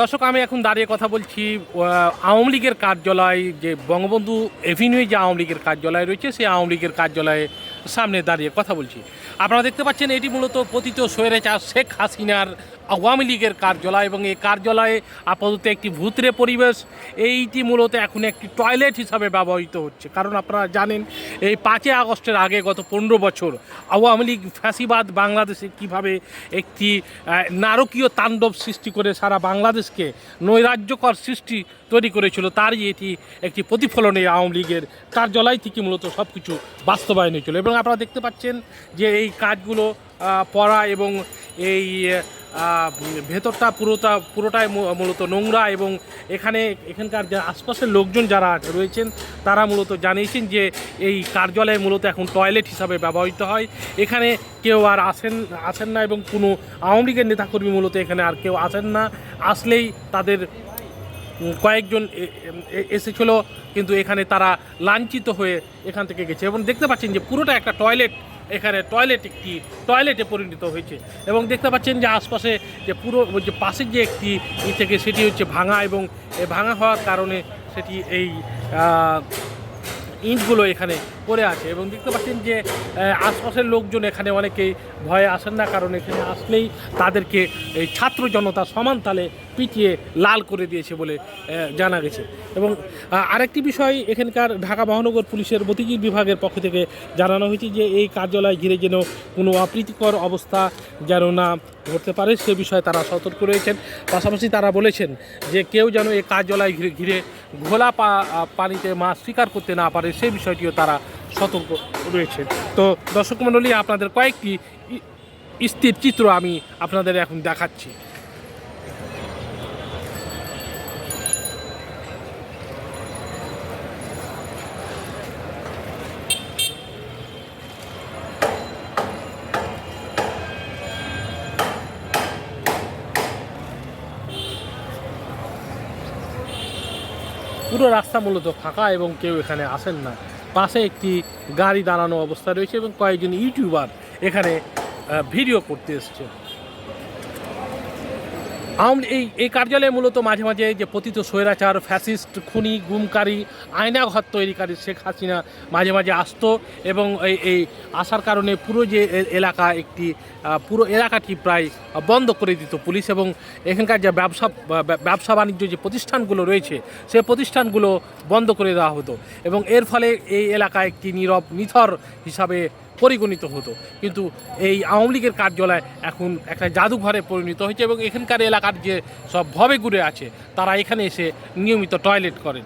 দর্শক, আমি এখন দাঁড়িয়ে কথা বলছি আওয়ামী লীগের কার্যালয়, যে বঙ্গবন্ধু এভিনিউ যে আওয়ামী লীগের কার্যালয় রয়েছে, সেই আওয়ামী লীগের কার্যালয়ে সামনে দাঁড়িয়ে কথা বলছি। আপনারা দেখতে পাচ্ছেন, এটি মূলত পতিত স্বৈরাচার শেখ হাসিনার আওয়ামী লীগের কার্যালয় এবং এই কার্যালয়ে আপাতত একটি ভূতরে পরিবেশ। এইটি মূলত এখন একটি টয়লেট হিসাবে ব্যবহৃত হচ্ছে। কারণ আপনারা জানেন, এই পাঁচই আগস্টের আগে গত পনেরো বছর আওয়ামী লীগ ফ্যাসিবাদ বাংলাদেশে কীভাবে একটি নারকীয় তাণ্ডব সৃষ্টি করে সারা বাংলাদেশকে নৈরাজ্যকর সৃষ্টি তৈরি করেছিল, তারই এটি একটি প্রতিফলন আওয়ামী লীগের কার্যালয় থেকে মূলত সব কিছু বাস্তবায়ন হয়েছিল। এবং আপনারা দেখতে পাচ্ছেন যে এই কাজগুলো পড়া এবং এই ভেতরটা পুরোটা, পুরোটাই মূলত নোংরা এবং এখানে, এখানকার যে আশপাশের লোকজন যারা রয়েছেন, তারা মূলত জানিয়েছেন যে এই কার্যালয়ে মূলত এখন টয়লেট হিসাবে ব্যবহৃত হয়। এখানে কেউ আর আসেন আসেন না এবং কোনো আওয়ামী লীগের নেতাকর্মী মূলত এখানে আর কেউ আসেন না। আসলেই তাদের কয়েকজন এসেছিল, কিন্তু এখানে তারা লাঞ্ছিত হয়ে এখান থেকে গেছে। এবং দেখতে পাচ্ছেন যে পুরোটা একটা টয়লেট, এখানে টয়লেট একটি, টয়লেটে পরিণত হয়েছে। এবং দেখতে পাচ্ছেন যে আশপাশে যে পুরো যে পাশের যে একটি ই থেকে সেটি হচ্ছে ভাঙা এবং ভাঙা হওয়ার কারণে সেটি এই ইঁটগুলো এখানে পড়ে আছে। এবং দেখতে পাচ্ছেন যে আশপাশের লোকজন এখানে অনেকেই ভয়ে আসেন না, কারণ এখানে আসলেই তাদেরকে এই ছাত্র জনতা সমান তালে পিটিয়ে লাল করে দিয়েছে বলে জানা গেছে। এবং আরেকটি বিষয় এখানকার ঢাকা মহানগর পুলিশের মতিঝিল বিভাগের পক্ষ থেকে জানানো হয়েছে যে, এই কার্যালয় ঘিরে যেন কোনো অপ্রীতিকর অবস্থা যেন না ঘটতে পারে, সে বিষয়ে তারা সতর্ক রয়েছেন। পাশাপাশি তারা বলেছেন যে, কেউ যেন এই কার্যালয় ঘিরে ঘিরে ঘোলা পানিতে মাছ শিকার করতে না পারে, সেই বিষয়টিও তারা সতর্ক রয়েছেন। তো দর্শক মণ্ডলী, আপনাদের কয়েকটি স্থির চিত্র আমি আপনাদের এখন দেখাচ্ছি। পুরো রাস্তা মূলত ফাঁকা এবং কেউ এখানে আসেন না। পাশে একটি গাড়ি দাঁড়ানো অবস্থা রয়েছে এবং কয়েকজন ইউটিউবার এখানে ভিডিও করতে এসছে আওয়ামী এই এই কার্যালয়ে মূলত মাঝে মাঝে যে পতিত স্বৈরাচার, ফ্যাসিস্ট, খুনি, গুমকারী আয়নাঘর তৈরিকারী শেখ হাসিনা মাঝে মাঝে আসতো এবং এই এই আসার কারণে পুরো যে এলাকা একটি পুরো এলাকাটি প্রায় বন্ধ করে দিত পুলিশ এবং এখানকার যে ব্যবসা ব্যবসা বাণিজ্য যে প্রতিষ্ঠানগুলো রয়েছে, সে প্রতিষ্ঠানগুলো বন্ধ করে দেওয়া হতো এবং এর ফলে এই এলাকা একটি নীরব, নিথর হিসাবে পরিগণিত হতো। কিন্তু এই আওয়ামী লীগের কার্যালয় এখন একটা জাদুঘরে পরিণত হয়েছে এবং এখানকার এলাকার যে সব ভবে ঘুরে আছে, তারা এখানে এসে নিয়মিত টয়লেট করেন।